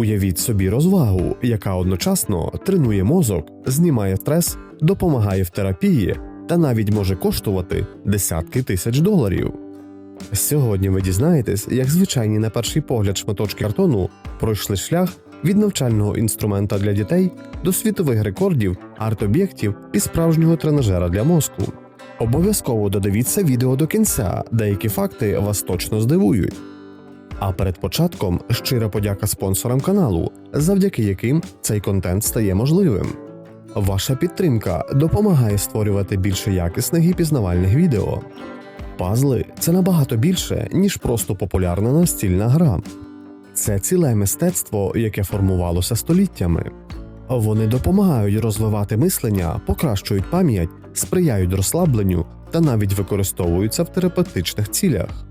Уявіть собі розвагу, яка одночасно тренує мозок, знімає стрес, допомагає в терапії та навіть може коштувати десятки тисяч доларів. Сьогодні ви дізнаєтесь, як звичайні на перший погляд шматочки картону пройшли шлях від навчального інструмента для дітей до світових рекордів, арт-об'єктів і справжнього тренажера для мозку. Обов'язково додивіться відео до кінця, деякі факти вас точно здивують. А перед початком щира подяка спонсорам каналу, завдяки яким цей контент стає можливим. Ваша підтримка допомагає створювати більше якісних і пізнавальних відео. Пазли це набагато більше, ніж просто популярна настільна гра. Це ціле мистецтво, яке формувалося століттями. Вони допомагають розвивати мислення, покращують пам'ять, сприяють розслабленню та навіть використовуються в терапевтичних цілях.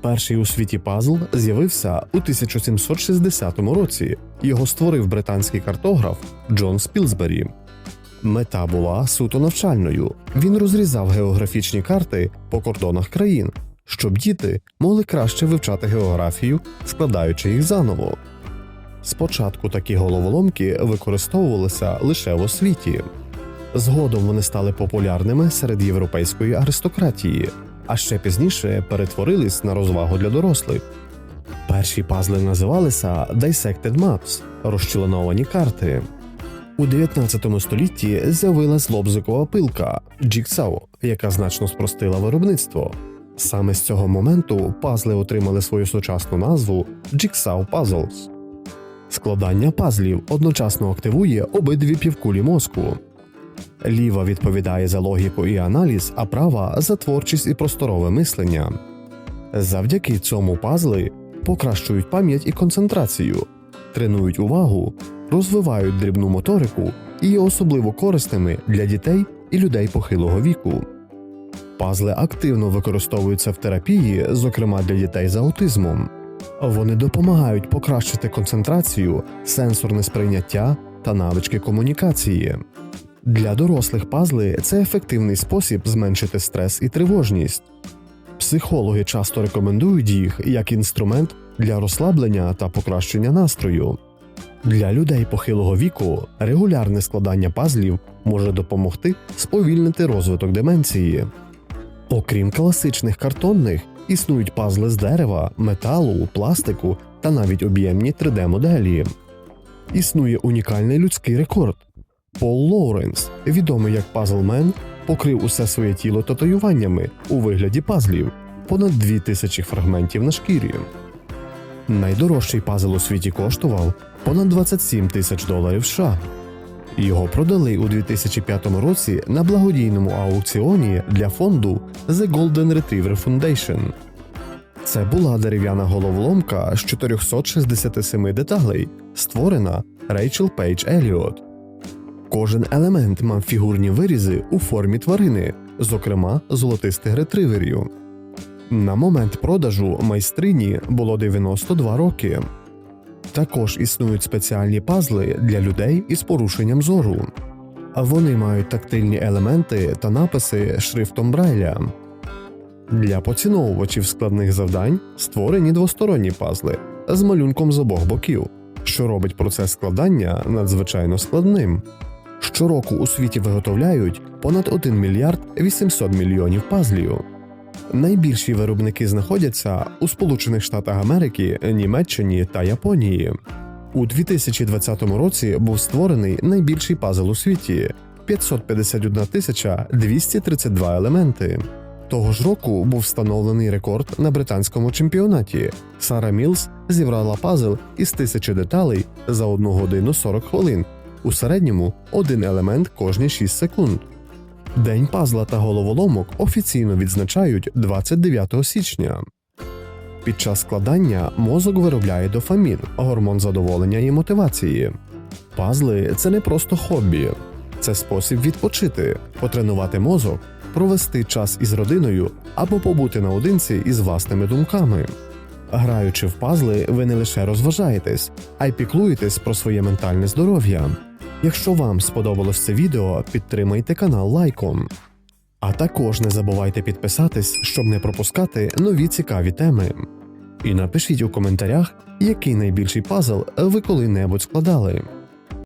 Перший у світі пазл з'явився у 1760 році. Його створив британський картограф Джон Спілсбері. Мета була суто навчальною. Він розрізав географічні карти по кордонах країн, щоб діти могли краще вивчати географію, складаючи їх заново. Спочатку такі головоломки використовувалися лише в освіті. Згодом вони стали популярними серед європейської аристократії, а ще пізніше перетворились на розвагу для дорослих. Перші пазли називалися Dissected Maps розчленовані карти. У 19 столітті з'явилась лобзикова пилка Jigsaw, яка значно спростила виробництво. Саме з цього моменту пазли отримали свою сучасну назву Jigsaw Puzzles. Складання пазлів одночасно активує обидві півкулі мозку. Ліва відповідає за логіку і аналіз, а права за творчість і просторове мислення. Завдяки цьому пазли покращують пам'ять і концентрацію, тренують увагу, розвивають дрібну моторику і є особливо корисними для дітей і людей похилого віку. Пазли активно використовуються в терапії, зокрема для дітей з аутизмом. Вони допомагають покращити концентрацію, сенсорне сприйняття та навички комунікації. Для дорослих пазли це ефективний спосіб зменшити стрес і тривожність. Психологи часто рекомендують їх як інструмент для розслаблення та покращення настрою. Для людей похилого віку регулярне складання пазлів може допомогти сповільнити розвиток деменції. Окрім класичних картонних, існують пазли з дерева, металу, пластику та навіть об'ємні 3D-моделі. Існує унікальний людський рекорд. Пол Лоуренс, відомий як Пазлмен, покрив усе своє тіло татуюваннями у вигляді пазлів, понад 2000 фрагментів на шкірі. Найдорожчий пазл у світі коштував понад 27 тисяч доларів США. Його продали у 2005 році на благодійному аукціоні для фонду The Golden Retriever Foundation. Це була дерев'яна головоломка з 467 деталей, створена Рейчел Пейдж Еліот. Кожен елемент мав фігурні вирізи у формі тварини, зокрема золотистих ретриверів. На момент продажу майстрині було 92 роки. Також існують спеціальні пазли для людей із порушенням зору. Вони мають тактильні елементи та написи шрифтом Брайля. Для поціновувачів складних завдань створені двосторонні пазли з малюнком з обох боків, що робить процес складання надзвичайно складним. Щороку у світі виготовляють понад 1 мільярд 800 мільйонів пазлів. Найбільші виробники знаходяться у Сполучених Штатах Америки, Німеччині та Японії. У 2020 році був створений найбільший пазл у світі 551 тисяча 232 елементи. Того ж року був встановлений рекорд на британському чемпіонаті. Сара Мілс зібрала пазл із тисячі деталей за 1 годину 40 хвилин. У середньому один елемент кожні 6 секунд. День пазла та головоломок офіційно відзначають 29 січня. Під час складання мозок виробляє дофамін, гормон задоволення і мотивації. Пазли це не просто хобі, це спосіб відпочити, потренувати мозок, провести час із родиною або побути наодинці із власними думками. Граючи в пазли, ви не лише розважаєтесь, а й піклуєтесь про своє ментальне здоров'я. Якщо вам сподобалось це відео, підтримайте канал лайком. А також не забувайте підписатись, щоб не пропускати нові цікаві теми. І напишіть у коментарях, який найбільший пазл ви коли-небудь складали.